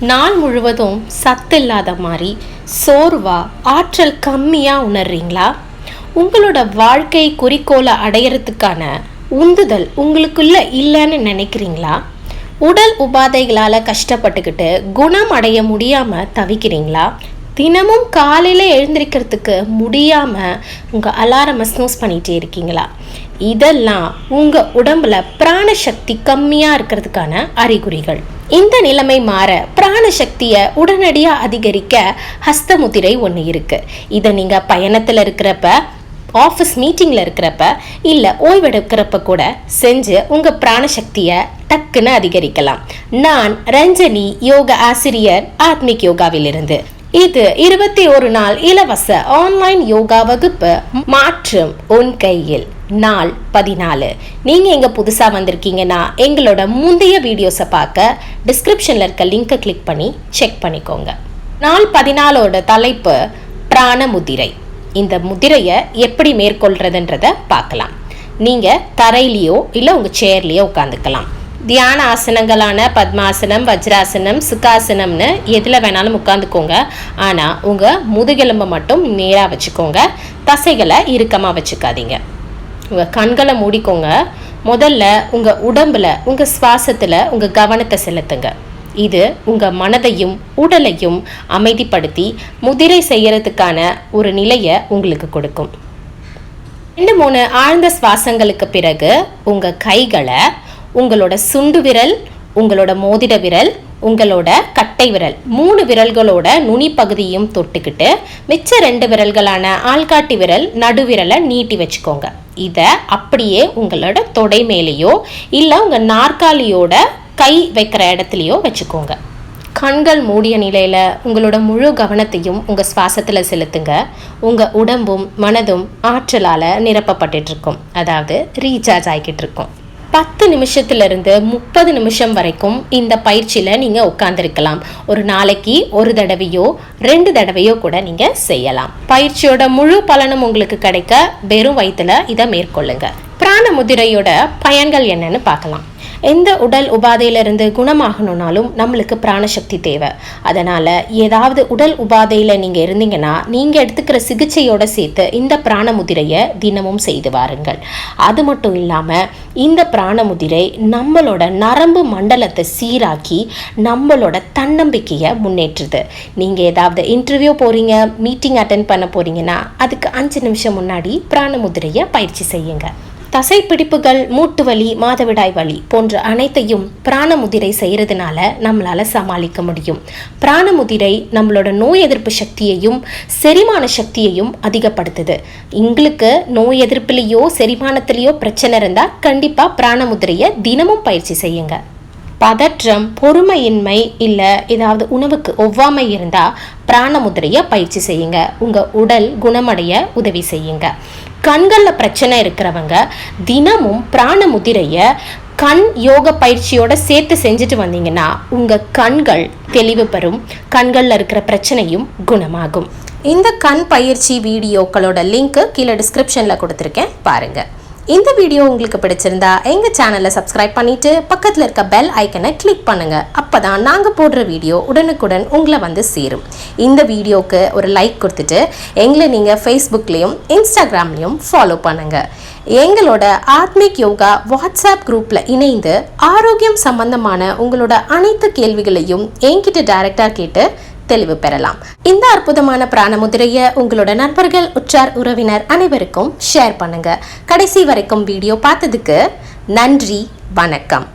நாள் முழுவதும் சத்து இல்லாத மாதிரி சோர்வா ஆற்றல் கம்மியாக உணர்றீங்களா? உங்களோட வாழ்க்கை குறிக்கோளை அடையறதுக்கான உந்துதல் உங்களுக்குள்ள இல்லைன்னு நினைக்கிறீங்களா? உடல் உபாதைகளால் கஷ்டப்பட்டுக்கிட்டு குணம் அடைய முடியாமல் தவிக்கிறீங்களா? தினமும் காலையில் எழுந்திருக்கிறதுக்கு முடியாமல் உங்கள் அலாரமை ஸ்னூஸ் பண்ணிகிட்டே இருக்கீங்களா? இதெல்லாம் உங்கள் உடம்புல பிராணசக்தி கம்மியாக இருக்கிறதுக்கான அறிகுறிகள். இந்த நிலைமை மாற பிராணசக்தியை உடனடியாக அதிகரிக்க ஹஸ்தமுத்திரை ஒன்று இருக்குது இதை நீங்கள் பயணத்தில் இருக்கிறப்ப ஆஃபீஸ் மீட்டிங்கில் இருக்கிறப்ப இல்லை ஓய்வெடுக்கிறப்ப கூட செஞ்சு உங்கள் பிராணசக்தியை டக்குன்னு அதிகரிக்கலாம். நான் ரஞ்சனி யோக ஆசிரியர் ஆத்மிக் யோகாவிலிருந்து. இது இருபத்தி ஒரு நாள் இலவச ஆன்லைன் யோகா வகுப்பு மாற்றும் உன் கையில். நாள் பதினாலு. நீங்கள் எங்கே புதுசாக வந்திருக்கீங்கன்னா எங்களோட முந்தைய வீடியோஸை பார்க்க டிஸ்கிரிப்ஷனில் இருக்க லிங்கை கிளிக் பண்ணி செக் பண்ணிக்கோங்க. நாள் பதினாலோட தலைப்பு பிராண முதிரை. இந்த முதிரையை எப்படி மேற்கொள்றதுன்றத பார்க்கலாம். நீங்கள் தரையிலையோ இல்லை உங்கள் சேர்லேயோ உட்காந்துக்கலாம் தியான ஆசனங்களான பத்மாசனம் வஜ்ராசனம் சுக்காசனம்னு எதில் வேணாலும் உட்காந்துக்கோங்க ஆனால் உங்கள் முதுகெலும்பை மட்டும் நேராக வச்சுக்கோங்க. தசைகளை இறுக்கமாக வச்சுக்காதீங்க. உங்கள் கண்களை மூடிக்கோங்க. முதல்ல உங்கள் உடம்பில் உங்கள் சுவாசத்தில் உங்கள் கவனத்தை செலுத்துங்க. இது உங்கள் மனதையும் உடலையும் அமைதிப்படுத்தி முதிரை செய்கிறதுக்கான ஒரு நிலையை உங்களுக்கு கொடுக்கும். ரெண்டு மூணு ஆழ்ந்த சுவாசங்களுக்கு பிறகு உங்கள் கைகளை உங்களோட சுண்டு விரல் உங்களோட மோதிர விரல் உங்களோட கட்டை விரல். மூணு விரல்களோட நுனி பகுதியும் தொட்டுக்கிட்டு மிச்ச ரெண்டு விரல்களான ஆள்காட்டி விரல் நடுவிரலை நீட்டி வச்சுக்கோங்க. இதை அப்படியே உங்களோட தொடை மேலேயோ இல்லை உங்கள் நாற்காலியோட கை வைக்கிற இடத்துலையோ வச்சுக்கோங்க. கண்கள் மூடிய நிலையில் உங்களோட முழு கவனத்தையும் உங்கள் சுவாசத்தில் செலுத்துங்க. உங்கள் உடம்பும் மனதும் ஆற்றலால் நிரப்பப்பட்டுட்டு இருக்கும். அதாவது ரீசார்ஜ் ஆகிக்கிட்டு இருக்கும். பத்து நிமிஷத்துலேருந்து முப்பது நிமிஷம் வரைக்கும் இந்த பயிற்சியில் நீங்கள் உட்காந்துருக்கலாம் ஒரு நாளைக்கு ஒரு தடவையோ ரெண்டு தடவையோ கூட நீங்கள் செய்யலாம். பயிற்சியோட முழு பலனும் உங்களுக்கு கிடைக்க வெறும் வயிற்றுல இதை மேற்கொள்ளுங்க. பிராண முதிரையோட பயன்கள் என்னன்னு பார்க்கலாம். எந்த உடல் உபாதையிலிருந்து குணமாகணும்னாலும் நம்மளுக்கு பிராணசக்தி தேவை. அதனால் ஏதாவது உடல் உபாதையில் நீங்கள் இருந்தீங்கன்னா நீங்கள் எடுத்துக்கிற சிகிச்சையோடு சேர்த்து இந்த பிராணமுதிரையை தினமும் செய்து வாருங்கள். அது மட்டும் இல்லாமல் இந்த பிராணமுதிரை நம்மளோட நரம்பு மண்டலத்தை சீராக்கி நம்மளோட தன்னம்பிக்கையை முன்னேற்றுது. நீங்கள் ஏதாவது இன்டர்வியூ போகிறீங்க மீட்டிங் அட்டன் பண்ண போகிறீங்கன்னா அதுக்கு அஞ்சு நிமிஷம் முன்னாடி பிராணமுதிரையை பயிற்சி செய்யுங்க. தசைப்பிடிப்புகள் மூட்டு வலி மாதவிடாய் வலி போன்ற அனைத்தையும் பிராணமுதிரை செய்கிறதுனால நம்மளால சமாளிக்க முடியும். பிராணமுதிரை நம்மளோட நோய் எதிர்ப்பு சக்தியையும் செரிமான சக்தியையும் அதிகப்படுத்துது. எங்களுக்கு நோய் எதிர்ப்புலேயோ செரிமானத்திலேயோ பிரச்சனை இருந்தால் கண்டிப்பாக பிராணமுதிரையை தினமும் பயிற்சி செய்யுங்க. பதற்றம் பொறுமையின்மை இல்லை ஏதாவது உணவுக்கு ஒவ்வாமை இருந்தால் பிராணமுதிரையை பயிற்சி செய்யுங்க. உங்கள் உடல் குணமடைய உதவி செய்யுங்க. கண்களில் பிரச்சனை இருக்கிறவங்க தினமும் பிராண முதிரையை கண் யோக பயிற்சியோட சேர்த்து செஞ்சுட்டு வந்தீங்கன்னா உங்கள் கண்கள் தெளிவு பெறும். கண்களில் இருக்கிற பிரச்சனையும் குணமாகும். இந்த கண் பயிற்சி வீடியோக்களோட லிங்க்கு கீழே டிஸ்கிரிப்ஷனில் கொடுத்துருக்கேன். பாருங்கள் இந்த வீடியோ உங்களுக்கு பிடிச்சிருந்தா எங்கள் சேனலை சப்ஸ்கிரைப் பண்ணிவிட்டு பக்கத்தில் இருக்க பெல் ஐக்கனை கிளிக் பண்ணுங்கள் அப்போ தான் நாங்கள் போடுற வீடியோ உடனுக்குடன் உங்களை வந்து சேரும். இந்த வீடியோவுக்கு ஒரு லைக் கொடுத்துட்டு எங்களை நீங்கள் ஃபேஸ்புக்லேயும் இன்ஸ்டாகிராம்லேயும் ஃபாலோ பண்ணுங்கள் எங்களோட ஆத்மிக் யோகா வாட்ஸ்அப் குரூப்பில் இணைந்து ஆரோக்கியம் சம்பந்தமான உங்களோட அனைத்து கேள்விகளையும் என்கிட்ட டைரெக்டாக கேட்டு தெளிவு பெறலாம். இந்த அற்புதமான பிராணமுதிரையை உங்களோட நண்பர்கள் உற்றார் உறவினர் அனைவருக்கும் ஷேர் பண்ணுங்க. கடைசி வரைக்கும் வீடியோ பார்த்ததுக்கு நன்றி வணக்கம்.